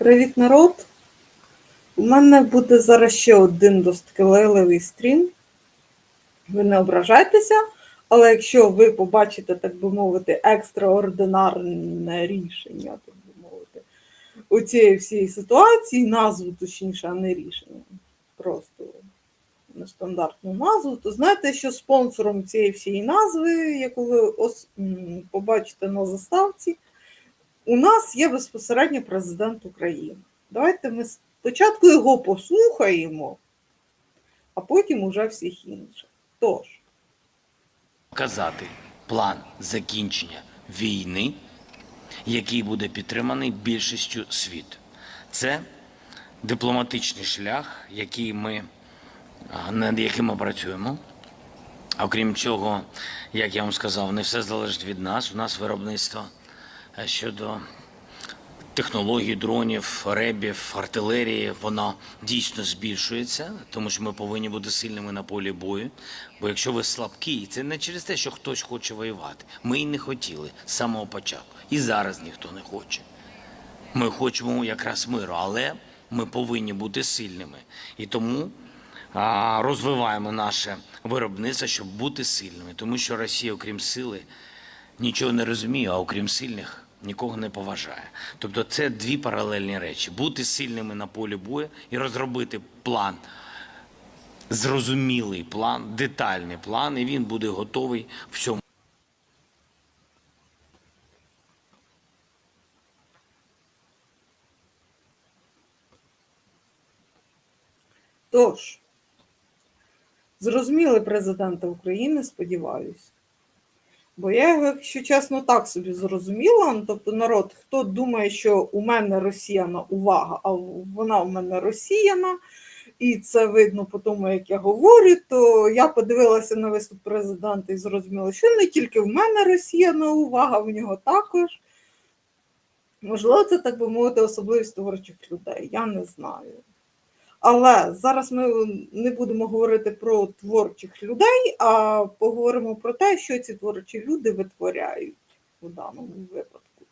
Привіт, народ! У мене буде зараз ще один досить стрім. Ви не ображайтеся, але якщо ви побачите, так би мовити, екстраординарне рішення, так би мовити, у цієї всієї ситуації, назву точніше, а не рішення, просто нестандартну назву, то знаєте, що спонсором цієї всієї назви, яку ви побачите на заставці, у нас є безпосередньо президент України. Давайте ми спочатку його послухаємо, а потім уже всіх інших. Тож, показати план закінчення війни, який буде підтриманий більшістю світу. Це дипломатичний шлях, який ми, над яким ми працюємо. Окрім цього, як я вам сказав, не все залежить від нас. У нас виробництво щодо технологій, дронів, ребів, артилерії, воно дійсно збільшується, тому що ми повинні бути сильними на полі бою. Бо якщо ви слабкі, це не через те, що хтось хоче воювати. Ми і не хотіли з самого початку. І зараз ніхто не хоче. Ми хочемо якраз миру, але ми повинні бути сильними. І тому розвиваємо наше виробництво, щоб бути сильними. Тому що Росія, окрім сили, нічого не розуміє, а окрім сильних нікого не поважає. Тобто це дві паралельні речі: бути сильними на полі бою і розробити план. Зрозумілий план, детальний план, і він буде готовий в цьому. тож, зрозуміли президента України, сподіваюся. Бо я його, якщо чесно, так собі зрозуміла. Ну, Тобто народ, хто думає, що у мене росіяна увага, а вона у мене росіяна, і це видно по тому, як я говорю, то я подивилася на виступ президента і зрозуміла, що не тільки в мене росіяна увага, в нього також. Можливо, це так би мовити, особливість творчих людей, я не знаю. Але зараз ми не будемо говорити про творчих людей, а поговоримо про те, що ці творчі люди витворяють у даному випадку.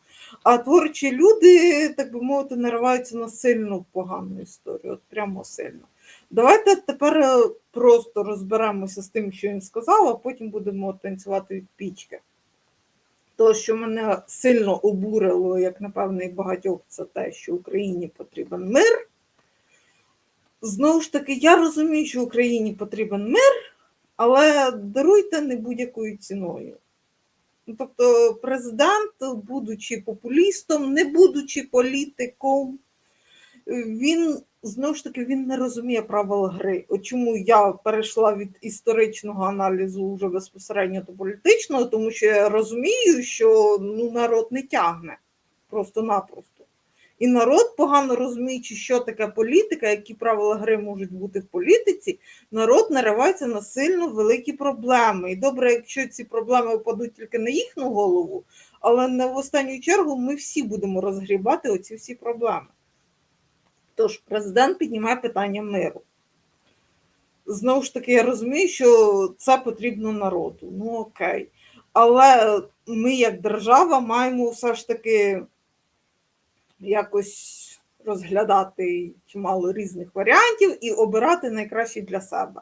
А творчі люди, так би мовити, нариваються на сильну погану історію, от прямо сильно. Давайте тепер е, просто розберемося з тим, що він сказав, а потім будемо танцювати від пічки. То, що мене сильно обурило, як напевно, і багатьох, це те, що Україні потрібен мир. Знову ж таки, я розумію, що Україні потрібен мир, але даруйте не будь-якою ціною. Ну, Тобто, президент, будучи популістом, не будучи політиком, він знову ж таки він не розуміє правил гри. От чому я перейшла від історичного аналізу вже безпосередньо до політичного, тому що я розумію, що ну, народ не тягне просто-напросто. І народ, погано розуміючи, що таке політика, які правила гри можуть бути в політиці, народ наривається на сильно великі проблеми. І добре, якщо ці проблеми впадуть тільки на їхню голову, але не в останню чергу ми всі будемо розгрібати оці всі проблеми. Тож, президент піднімає питання миру. Знову ж таки, я розумію, що це потрібно народу. Ну окей. Але ми, як держава, маємо все ж таки якось розглядати чимало різних варіантів і обирати найкращий для себе.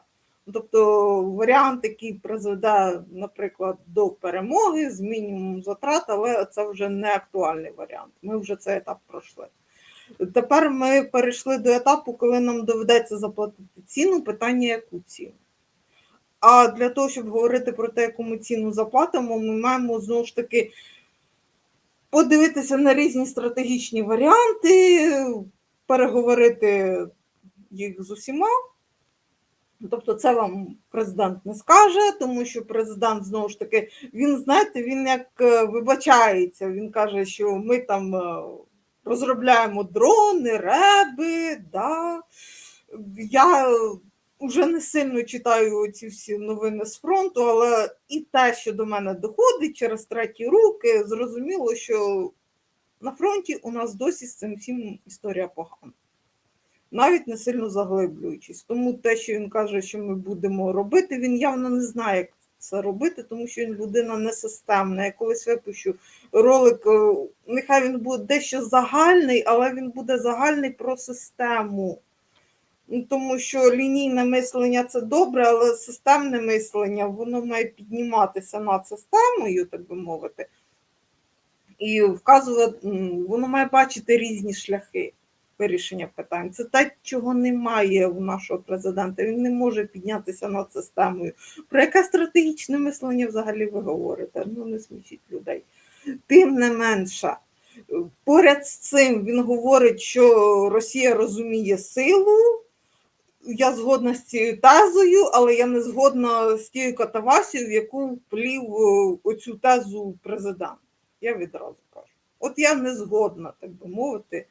Тобто варіант, який призведе, наприклад, до перемоги з мінімумом затрат, але це вже не актуальний варіант. Ми вже цей етап пройшли. Тепер ми перейшли до етапу, коли нам доведеться заплатити ціну, питання яку ціну. А для того, щоб говорити про те, яку ми ціну заплатимо, ми маємо знову ж таки подивитися на різні стратегічні варіанти, переговорити їх з усіма. Тобто, це вам президент не скаже, тому що президент знову ж таки, він, знаєте, він як е, вибачається, він каже, що ми там е, розробляємо дрони, реби. Да. Я вже не сильно читаю ці всі новини з фронту, але і те, що до мене доходить через треті руки, зрозуміло, що на фронті у нас досі з цим всім історія погана. Навіть не сильно заглиблюючись. Тому те, що він каже, що ми будемо робити, він явно не знає, як це робити, тому що він людина не системна. Я колись випущу ролик, е, нехай він буде дещо загальний, але він буде загальний про систему. Ну, Тому що лінійне мислення це добре, але системне мислення воно має підніматися над системою, так би мовити, і вказувати, воно має бачити різні шляхи вирішення питань. Це те, чого немає у нашого президента. Він не може піднятися над системою. Про яке стратегічне мислення взагалі ви говорите? Ну не смішіть людей. Тим не менше, поряд з цим він говорить, що Росія розуміє силу. Я згодна з цією тезою, але я не згодна з тією катавасією, в яку вплів е, оцю тезу президент. Я відразу кажу. От я не згодна, так би мовити,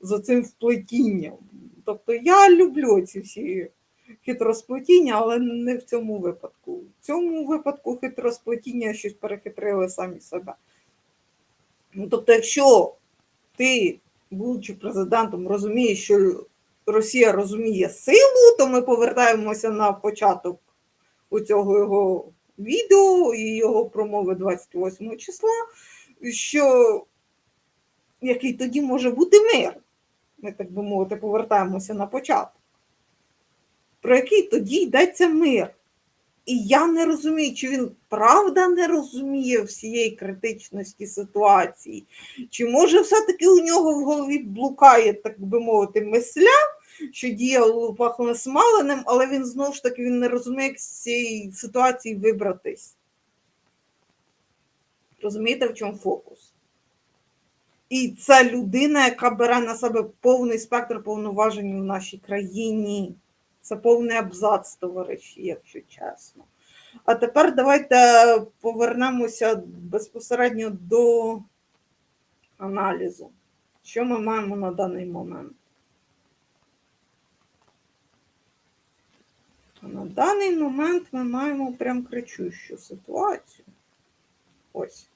з цим вплетінням. Тобто я люблю ці всі хитросплетіння, але не в цьому випадку. В цьому випадку хитросплетіння щось перехитрили самі себе. Ну, тобто, якщо ти, будучи президентом, розумієш, що Росія розуміє силу, то ми повертаємося на початок у цього його відео і його промови 28 числа, що який тоді може бути мир. Ми, так би мовити, повертаємося на початок. Про який тоді йдеться мир. І я не розумію, чи він правда не розуміє всієї критичності ситуації, чи може все-таки у нього в голові блукає, так би мовити, мисля, що діяло пахне смаленим, але він знову ж таки він не розуміє, як з цієї ситуації вибратись. Розумієте, в чому фокус? І це людина, яка бере на себе повний спектр повноважень в нашій країні. Це повний абзац, товариші, якщо чесно. А тепер давайте повернемося безпосередньо до аналізу. Що ми маємо на даний момент? На даний момент ми маємо прям кричущу ситуацію. Ось.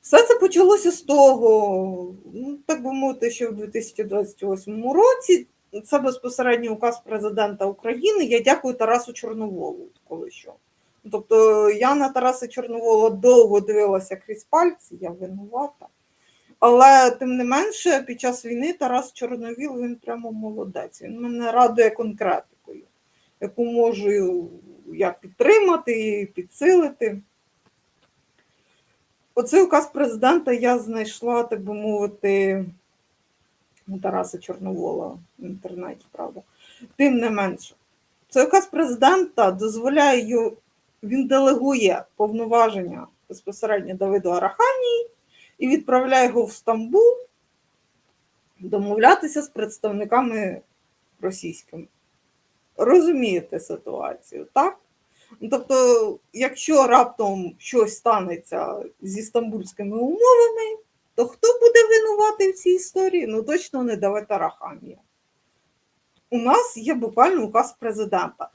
Все це почалося з того, ну, так би мовити, що в 2028 році це безпосередньо указ президента України. Я дякую Тарасу Чорноволу, коли що. Тобто я на Тараса Чорновола довго дивилася крізь пальці, я винувата. Але тим не менше, під час війни Тарас Чорновіл він прямо молодець. Він мене радує конкретикою, яку можу я підтримати і підсилити. Оцей указ президента я знайшла, так би мовити, Тараса Чорновола в інтернеті, правда. Тим не менше, цей указ президента дозволяє, він делегує повноваження безпосередньо Давиду Арахамії і відправляє його в Стамбул домовлятися з представниками російськими. Розумієте ситуацію, так? Ну, Тобто, якщо раптом щось станеться зі стамбульськими умовами, то хто буде винуватий в цій історії? Ну точно не Давид Арахамія. У нас є буквально указ президента.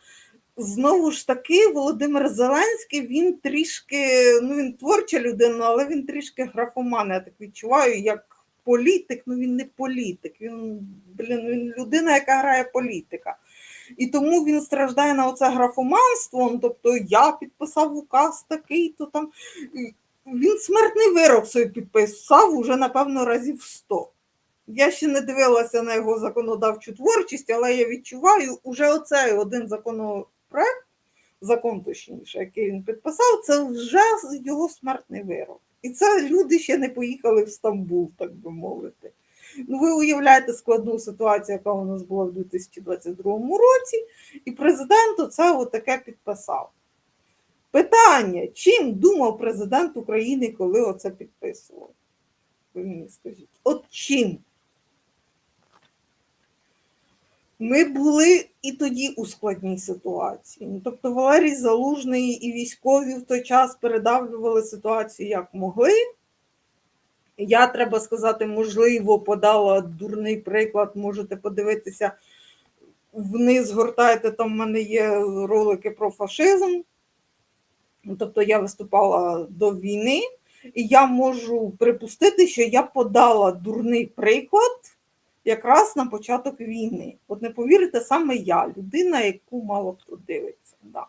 Знову ж таки, Володимир Зеленський, він трішки, ну він творча людина, але він трішки графоман, я так відчуваю, як політик, ну він не політик, він, блін, він людина, яка грає політика. І тому він страждає на оце графоманство. ну, Тобто я підписав указ такий, то там він смертний вирок собі підписав уже, напевно, разів 100. Я ще не дивилася на його законодавчу творчість, але я відчуваю, уже оцей один законопроект, закон точніше, який він підписав, це вже його смертний вирок. І це люди ще не поїхали в Стамбул, так би мовити. Ну, ви уявляєте складну ситуацію, яка у нас була в 2022 році, і президент оце отаке підписав. Питання: чим думав президент України, коли оце підписував? Ви мені скажіть. От чим? Ми були і тоді у складній ситуації. Ну, Тобто Валерій Залужний і військові в той час передавлювали ситуацію як могли. Я, треба сказати, можливо, подала дурний приклад. Можете подивитися вниз, гортайте, там в мене є ролики про фашизм. Ну, Тобто я виступала до війни, і я можу припустити, що я подала дурний приклад якраз на початок війни. От не повірите, саме я, людина, яку мало хто дивиться. Да.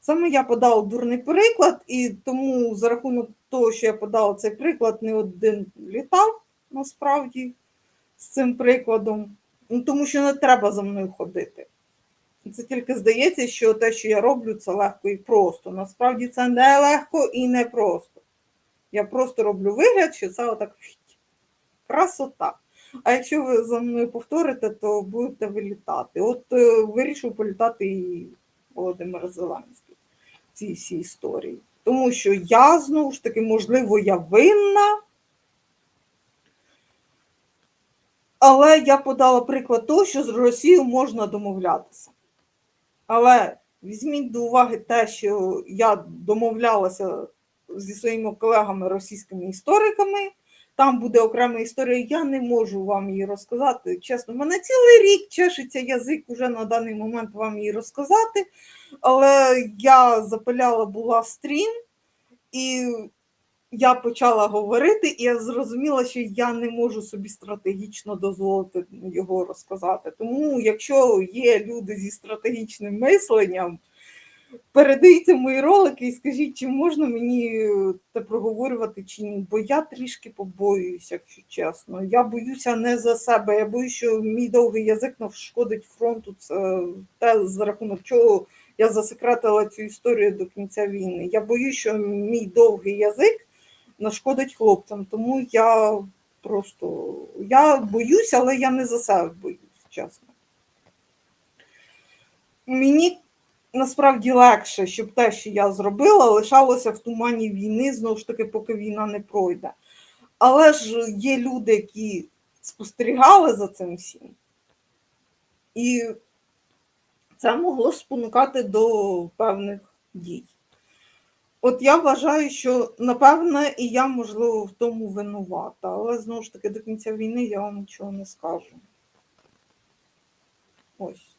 Саме я подала дурний приклад, і тому за рахунок того, що я подала цей приклад, не один літав насправді з цим прикладом. Ну, тому що не треба за мною ходити. Це тільки здається, що те, що я роблю, це легко і просто. Насправді це не легко і не просто. Я просто роблю вигляд, що це отак красота. А якщо ви за мною повторите, то будете вилітати. От е, вирішив політати і Володимир Зеленський в цій всій історії. Тому що я знову ж таки, можливо, я винна. Але я подала приклад того, що з Росією можна домовлятися. Але візьміть до уваги те, що я домовлялася зі своїми колегами російськими істориками. Там буде окрема історія, я не можу вам її розказати. Чесно, в мене цілий рік чешеться язик уже на даний момент вам її розказати. Але я запиляла була стрім, і я почала говорити, і я зрозуміла, що я не можу собі стратегічно дозволити його розказати. Тому, якщо є люди зі стратегічним мисленням, передайте мої ролики і скажіть, чи можна мені це проговорювати чи ні. Бо я трішки побоююся, якщо чесно. Я боюся не за себе. Я боюся, що мій довгий язик нашкодить фронту. Це те, за рахунок чого я засекретила цю історію до кінця війни. Я боюся, що мій довгий язик нашкодить хлопцям. Тому я просто я боюся, але я не за себе боюсь, чесно. Мені насправді легше, щоб те, що я зробила, лишалося в тумані війни, знову ж таки, поки війна не пройде. Але ж є люди, які спостерігали за цим всім. І це могло спонукати до певних дій. От я вважаю, що напевне і я, можливо, в тому винувата, але знову ж таки до кінця війни я вам нічого не скажу. Ось.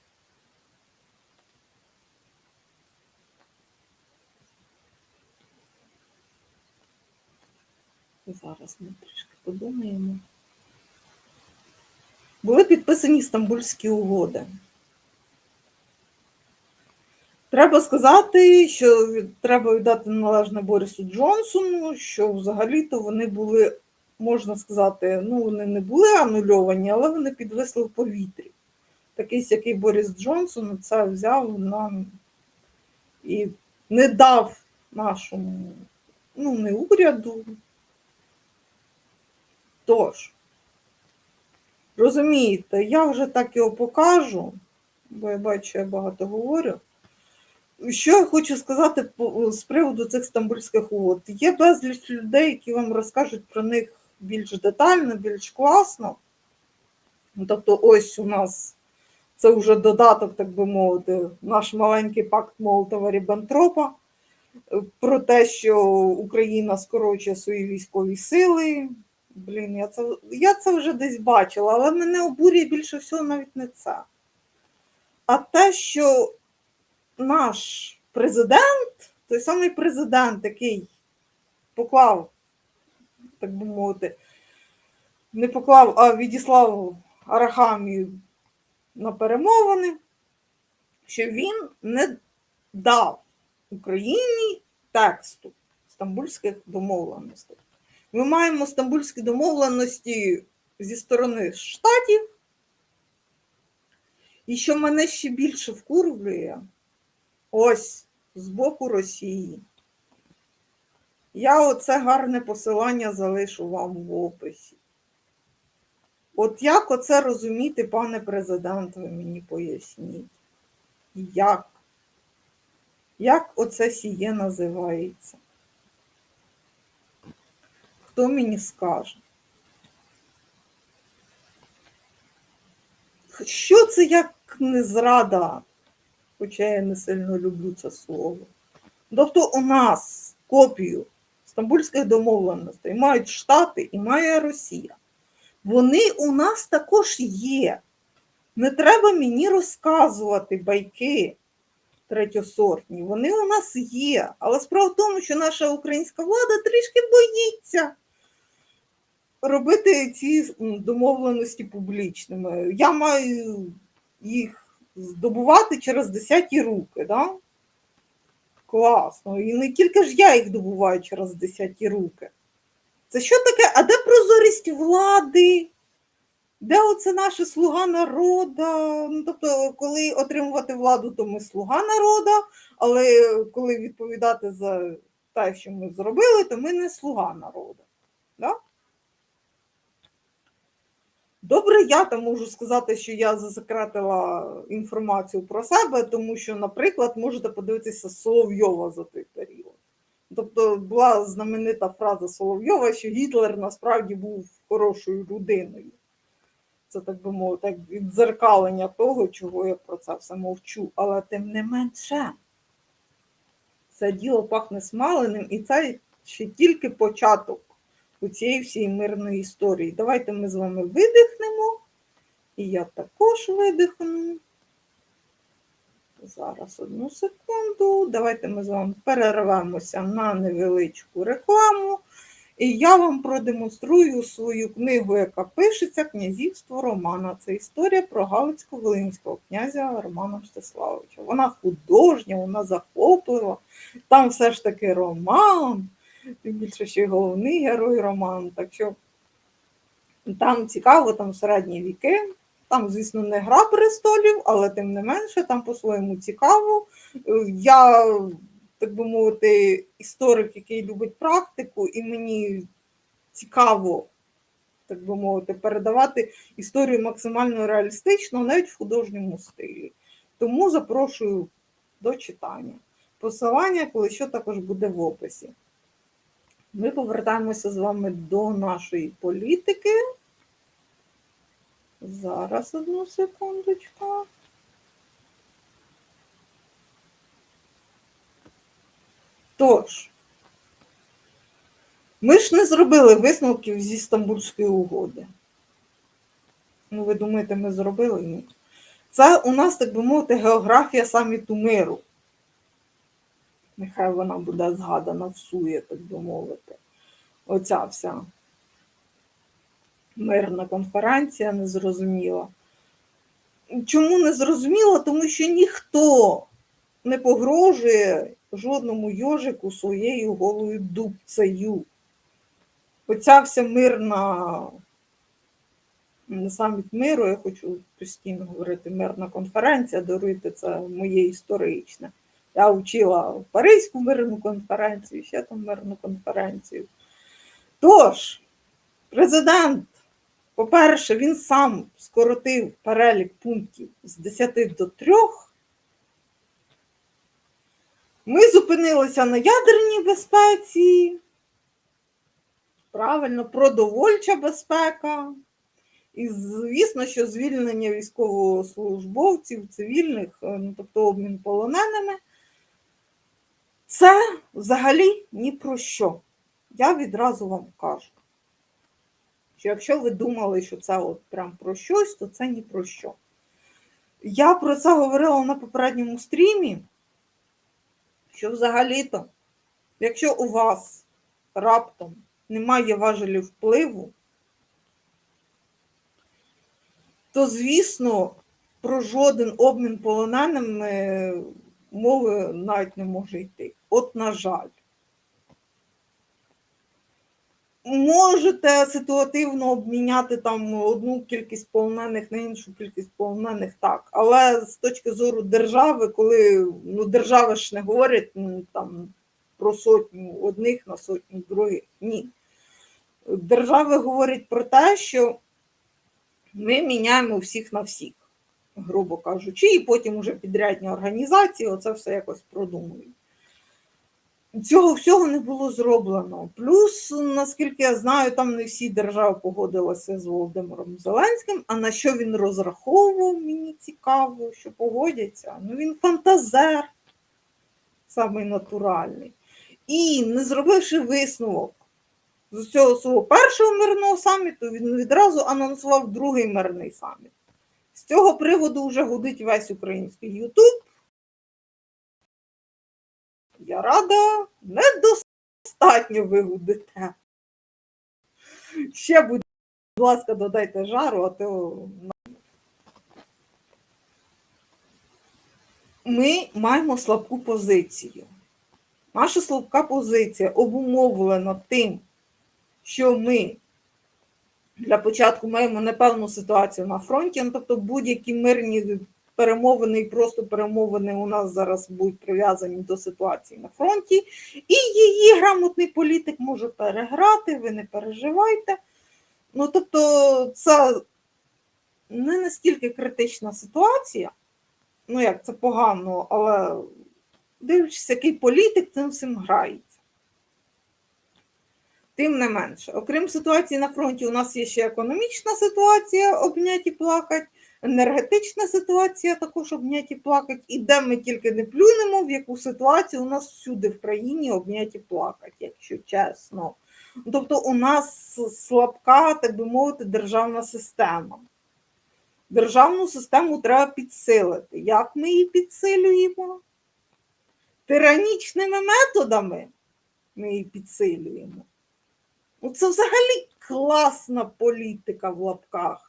Зараз ми трішки подумаємо. Були підписані Стамбульські угоди. Треба сказати, що треба віддати належне Борису Джонсону, що взагалі-то вони були, можна сказати, ну вони не були анульовані, але вони підвисли в повітрі. Такий який Борис Джонсон це взяв нам і не дав нашому, ну, не уряду. Тож, розумієте, я вже так його покажу, бо я бачу, я багато говорю. Що я хочу сказати з приводу цих стамбульських угод? Є безліч людей, які вам розкажуть про них більш детально, більш класно. Ну, Тобто, ось у нас це вже додаток, так би мовити, наш маленький пакт Молотова Ріббентропа про те, що Україна скорочує свої військові сили. Блін, я це, я це вже десь бачила, але мене обурює більше всього навіть не це. А те, що наш президент, той самий президент, який поклав, так би мовити, не поклав, а відіслав Арахамію на перемовини, що він не дав Україні тексту стамбульських домовленостей. Ми маємо стамбульські домовленості зі сторони Штатів. І що мене ще більше вкурвлює, ось з боку Росії. Я оце гарне посилання залишу вам в описі. От як оце розуміти, пане президент, ви мені поясніть? Як? Як оце сіє називається? Хто мені скаже? Що це як не зрада? Хоча я не сильно люблю це слово. Тобто у нас копію стамбульських домовленостей мають Штати і має Росія. Вони у нас також є. Не треба мені розказувати байки третьосортні. Вони у нас є. Але справа в тому, що наша українська влада трішки боїться робити ці домовленості публічними. Я маю їх здобувати через десяті руки. Да? Класно. І не тільки ж я їх добуваю через десяті руки. Це що таке? А де прозорість влади? Де оце наша слуга народа? Ну, тобто, коли отримувати владу, то ми слуга народа, але коли відповідати за те, що ми зробили, то ми не слуга народу. Да? Добре, я там можу сказати, що я засекретила інформацію про себе, тому що, наприклад, можете подивитися Соловйова за той період. Тобто була знаменита фраза Соловйова, що Гітлер насправді був хорошою людиною. Це, так би мовити, як віддзеркалення того, чого я про це все мовчу. Але тим не менше, це діло пахне смаленим, і це ще тільки початок у цієї всієї мирної історії. Давайте ми з вами видихнемо. І я також видихну. Зараз одну секунду. Давайте ми з вами перервемося на невеличку рекламу. І я вам продемонструю свою книгу, яка пишеться Князівство Романа. Це історія про Галицько-Волинського князя Романа Мстиславовича. Вона художня, вона захоплива. Там все ж таки роман, тим більше, що й головний герой роману. Так що там цікаво, там середні віки. Там, звісно, не гра престолів, але тим не менше, там по-своєму цікаво. Я, так би мовити, історик, який любить практику, і мені цікаво, так би мовити, передавати історію максимально реалістично, навіть в художньому стилі. Тому запрошую до читання. Посилання, коли що також буде в описі. Ми повертаємося з вами до нашої політики. Зараз одну секундочку. Тож, ми ж не зробили висновків зі Стамбульської угоди. Ну, ви думаєте, ми зробили? Ні. Це у нас, так би мовити, географія саміту миру. Нехай вона буде згадана в сує, так би мовити. Оця вся мирна конференція незрозуміла. Чому не зрозуміла? Тому що ніхто не погрожує жодному йожику своєю голою дубцею. Оця вся мирна не саміт миру, я хочу постійно говорити, мирна конференція, даруйте це моє історичне. Я вчила Паризьку мирну конференцію, ще там мирну конференцію. Тож, президент по-перше, він сам скоротив перелік пунктів з 10 до 3. Ми зупинилися на ядерній безпеці. Правильно, продовольча безпека. І звісно, що звільнення військовослужбовців, цивільних, е, ну, тобто обмін полоненими, це взагалі ні про що. Я відразу вам кажу що якщо ви думали, що це от прям про щось, то це ні про що. Я про це говорила на попередньому стрімі, що взагалі-то, якщо у вас раптом немає важелів впливу, то, звісно, про жоден обмін полоненими мови навіть не може йти. От, на жаль. Можете ситуативно обміняти там одну кількість полонених на іншу кількість полонених, так. Але з точки зору держави, коли ну, держави ж не говорять ну, там, про сотню одних на сотню других, ні. Держави говорять про те, що ми міняємо всіх на всіх, грубо кажучи, і потім уже підрядні організації оце все якось продумують. Цього всього не було зроблено. Плюс, наскільки я знаю, там не всі держави погодилися з Володимиром Зеленським. А на що він розраховував, мені цікаво, що погодяться. Ну він фантазер, самий натуральний. І не зробивши висновок з цього свого першого мирного саміту, він відразу анонсував другий мирний саміт. З цього приводу вже гудить весь український Ютуб. Я рада, недостатньо ви гудите. Ще, будь ласка, додайте жару, а то. Ми маємо слабку позицію. Наша слабка позиція обумовлена тим, що ми для початку маємо непевну ситуацію на фронті, ну, тобто будь-які мирні перемовини і просто перемовини у нас зараз будуть прив'язані до ситуації на фронті, і її грамотний політик може переграти, ви не переживайте. Ну, тобто, це не настільки критична ситуація, ну як це погано, але дивлячись, який політик цим всім грається. Тим не менше, окрім ситуації на фронті, у нас є ще економічна ситуація, обняті плакать, енергетична ситуація також обняті плакать, і де ми тільки не плюнемо, в яку ситуацію у нас всюди в країні обняті плакать, якщо чесно. Тобто у нас слабка, так би мовити, державна система. Державну систему треба підсилити. Як ми її підсилюємо? Тиранічними методами ми її підсилюємо. Це взагалі класна політика в лапках.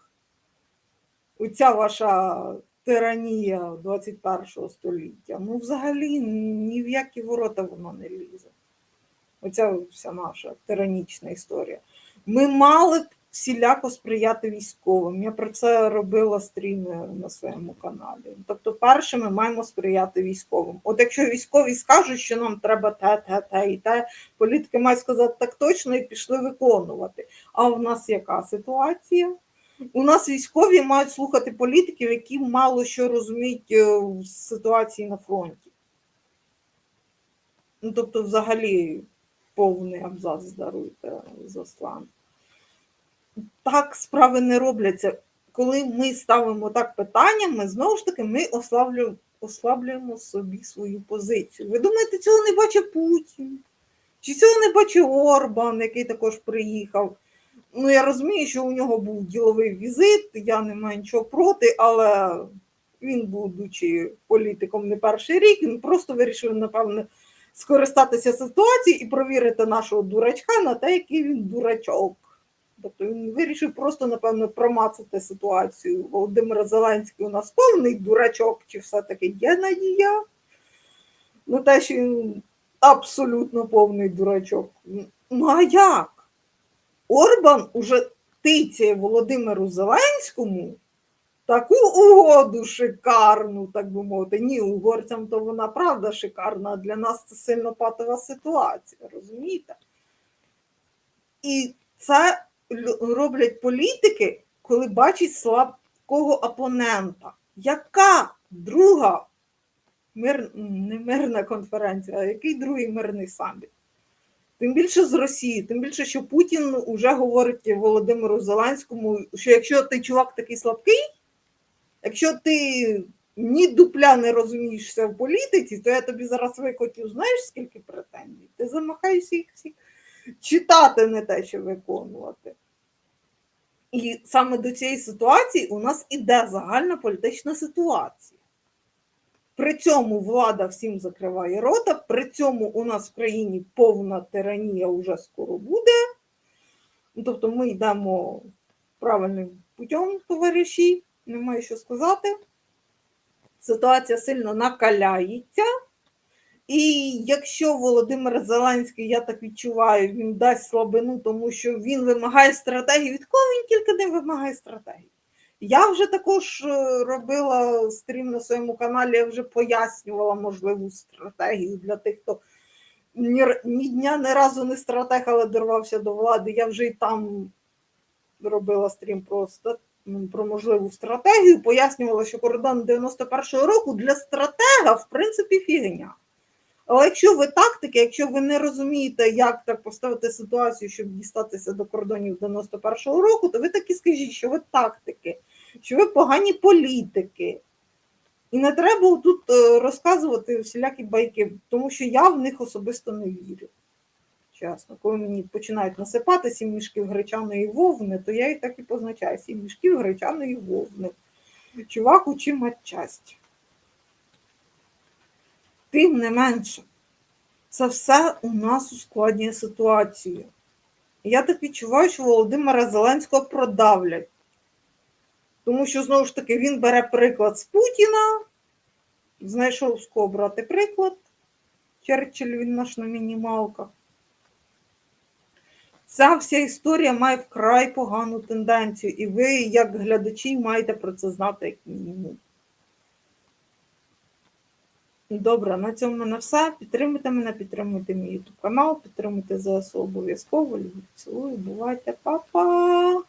Оця ваша тиранія 21 століття. Ну, взагалі, ні в які ворота вона не лізе. Оця вся наша тиранічна історія. Ми мали б всіляко сприяти військовим. Я про це робила стріми на своєму каналі. Тобто, перше, ми маємо сприяти військовим. От якщо військові скажуть, що нам треба те, те, те і те, політики мають сказати так точно і пішли виконувати. А в нас яка ситуація? У нас військові мають слухати політиків, які мало що розуміють е, в ситуації на фронті. Ну, тобто, взагалі, повний абзац даруйте за слан. Так справи не робляться. Коли ми ставимо так питання, ми знову ж таки ми ослаблюємо, ослаблюємо собі свою позицію. Ви думаєте, цього не бачив Путін? Чи цього не бачив Орбан, який також приїхав? Ну, я розумію, що у нього був діловий візит, я не маю нічого проти, але він, будучи політиком не перший рік, він просто вирішив, напевне, скористатися ситуацією і провірити нашого дурачка на те, який він дурачок. Тобто він вирішив просто, напевно, промацати ситуацію. Володимир Зеленський у нас повний дурачок, чи все-таки є надія на те, що він абсолютно повний дурачок. Ну а як? Орбан уже тицяє Володимиру Зеленському таку угоду шикарну, так би мовити. Ні, угорцям то вона правда шикарна, а для нас це сильно патова ситуація, розумієте? І це роблять політики, коли бачать слабкого опонента. Яка друга мир, не мирна конференція, а який другий мирний саміт? Тим більше з Росії, тим більше, що Путін вже говорить Володимиру Зеленському, що якщо ти чувак такий слабкий, якщо ти ні дупля не розумієшся в політиці, то я тобі зараз викотю, знаєш, скільки претензій? Ти замахаєшся їх всіх читати не те, що виконувати. І саме до цієї ситуації у нас іде загальна політична ситуація. При цьому влада всім закриває рота, при цьому у нас в країні повна тиранія вже скоро буде. Ну, Тобто ми йдемо правильним путем, товариші, немає що сказати. Ситуація сильно накаляється. І якщо Володимир Зеленський, я так відчуваю, він дасть слабину, тому що він вимагає стратегії, від кого він тільки не вимагає стратегії. Я вже також е, робила стрім на своєму каналі, я вже пояснювала можливу стратегію для тих, хто ні, ні дня ні разу не стратег, але дорвався до влади. Я вже і там робила стрім про, про можливу стратегію, пояснювала, що кордон 91-го року для стратега, в принципі, фігня. Але якщо ви тактики, якщо ви не розумієте, як так поставити ситуацію, щоб дістатися до кордонів 91-го року, то ви так і скажіть, що ви тактики, що ви погані політики. І не треба тут е, розказувати всілякі байки, тому що я в них особисто не вірю. Чесно, коли мені починають насипати сім мішків гречаної вовни, то я і так і позначаю сім мішків гречаної вовни. Чувак, учи матчасть. Тим не менше, це все у нас ускладнює ситуацію. Я так відчуваю, що Володимира Зеленського продавлять. Тому що, знову ж таки, він бере приклад з Путіна, знайшов з кого брати приклад. Черчилль він наш на мінімалках. Ця вся історія має вкрай погану тенденцію, і ви, як глядачі, маєте про це знати як мінімум. Добре, на цьому в мене все. Підтримуйте мене, підтримуйте мій YouTube канал, підтримуйте ЗСУ обов'язково. Люблю, цілую, бувайте, па-па!